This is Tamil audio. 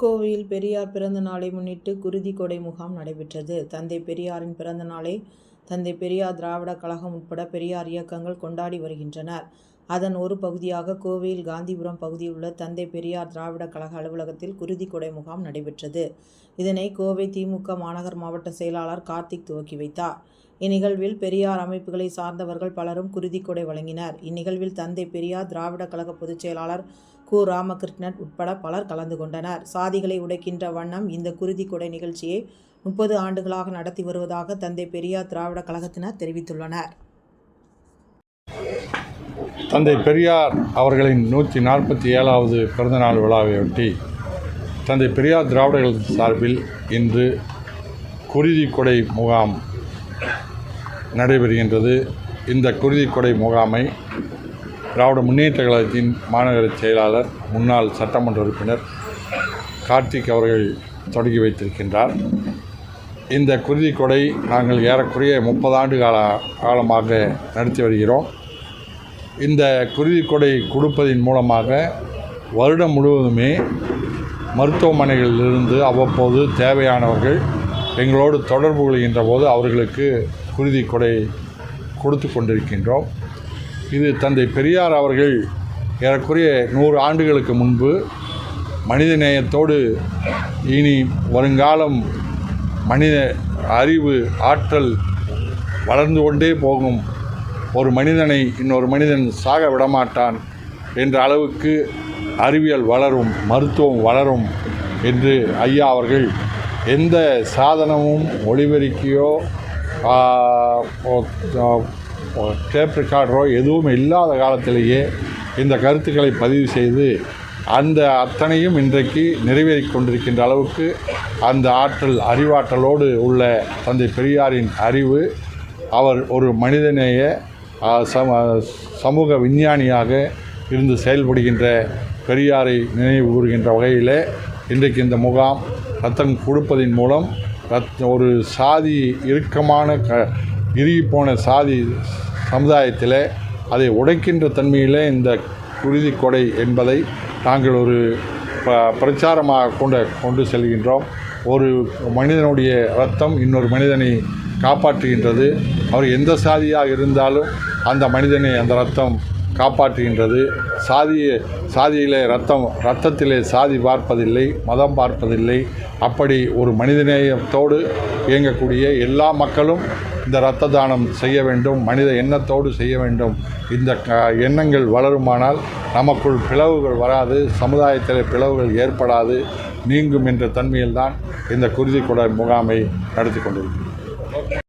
கோவையில் பெரியார் பிறந்த நாளை முன்னிட்டு குருதி கொடை முகாம் நடைபெற்றது. தந்தை பெரியாரின் பிறந்த நாளை தந்தை பெரியார் திராவிட கழகம் உட்பட பெரியார் இயக்கங்கள் கொண்டாடி வருகின்றனர். அதன் ஒரு பகுதியாக கோவையில் காந்திபுரம் பகுதியில் உள்ள தந்தை பெரியார் திராவிட கழக அலுவலகத்தில் குருதி கொடை முகாம் நடைபெற்றது. இதனை கோவை திமுக மாநகர் மாவட்ட செயலாளர் கார்த்திக் துவக்கி வைத்தார். இந்நிகழ்வில் பெரியார் அமைப்புகளை சார்ந்தவர்கள் பலரும் குருதி கொடை வழங்கினர். இந்நிகழ்வில் தந்தை பெரியார் திராவிட கழக பொதுச் செயலாளர் கு. ராமகிருஷ்ணன் உட்பட பலர் கலந்து கொண்டனர். சாதிகளை உடைக்கின்ற வண்ணம் இந்த குருதி கொடை நிகழ்ச்சியை முப்பது ஆண்டுகளாக நடத்தி வருவதாக தந்தை பெரியார் திராவிட கழகத்தினர் தெரிவித்துள்ளனர். தந்தை பெரியார் அவர்களின் நூற்றி நாற்பத்தி ஏழாவது பிறந்தநாள் விழாவையொட்டி தந்தை பெரியார் திராவிட சார்பில் இன்று குருதி கொடை முகாம் நடைபெறுகின்றது இந்த குருதி கொடை முகாமை திராவிட முன்னேற்ற கழகத்தின் மாநகர செயலாளர் முன்னாள் சட்டமன்ற உறுப்பினர் கார்த்திக் அவர்கள் தொடங்கி வைத்திருக்கின்றார். இந்த குருதி கொடை நாங்கள் ஏறக்குறைய முப்பது ஆண்டு கால காலமாக நடத்தி வருகிறோம். இந்த குருதி கொடை கொடுப்பதின் மூலமாக வருடம் முழுவதுமே மருத்துவமனைகளிலிருந்து அவ்வப்போது தேவையானவர்கள் எங்களோடு தொடர்பு கொள்கின்ற போது அவர்களுக்கு குருதி கொடை கொடுத்து கொண்டிருக்கின்றோம். இது தந்தை பெரியார் அவர்கள் ஏறக்குறைய நூறு ஆண்டுகளுக்கு முன்பு மனித நேயத்தோடு இனி வருங்காலம் மனித அறிவு ஆற்றல் வளர்ந்து கொண்டே போகும். ஒரு மனிதனை இன்னொரு மனிதன் சாக விடமாட்டான் என்ற அளவுக்கு அறிவியல் வளரும் மருத்துவம் வளரும் என்று ஐயா அவர்கள் எந்த சாதனமும் ஒளிபெருக்கியோ டேப் ரெக்கார்டரோ எதுவும் இல்லாத காலத்திலேயே இந்த கருத்துக்களை பதிவு செய்து அந்த அத்தனையும் இன்றைக்கு நிறைவேறி கொண்டிருக்கின்ற அளவுக்கு அந்த ஆற்றல் அறிவாற்றலோடு உள்ள தந்தை பெரியாரின் அறிவு அவர் ஒரு மனிதநேய சம சமூக விஞ்ஞானியாக இருந்து செயல்படுகின்ற பெரியாரை நினைவு கூறுகின்ற வகையில் இன்றைக்கு இந்த முகாம் ரத்தம் கொடுப்பதின் மூலம் ரத் ஒரு சாதி இறுக்கமான க இறுகிப்போன சாதி சமுதாயத்தில் அதை உடைக்கின்ற தன்மையிலே இந்த குருதி கொடை என்பதை நாங்கள் ஒரு ப பிரச்சாரமாக கொண்டு கொண்டு செல்கின்றோம். ஒரு மனிதனுடைய ரத்தம் இன்னொரு மனிதனை காப்பாற்றுகின்றது. அவர் எந்த சாதியாக இருந்தாலும் அந்த மனிதனை அந்த ரத்தம் காப்பாற்றுகின்றது. சாதிய சாதியிலே ரத்தம் ரத்தத்திலே சாதி பார்ப்பதில்லை மதம் பார்ப்பதில்லை. அப்படி ஒரு மனிதநேயத்தோடு இயங்கக்கூடிய எல்லா மக்களும் இந்த இரத்த தானம் செய்ய வேண்டும் மனித எண்ணத்தோடு செய்ய வேண்டும். இந்த க எண்ணங்கள் வளருமானால் நமக்குள் பிளவுகள் வராது சமுதாயத்தில் பிளவுகள் ஏற்படாது. நீங்கும் என்ற தன்மையில்தான் இந்த குருதி முகாமை நடத்தி கொண்டிருக்கிறோம்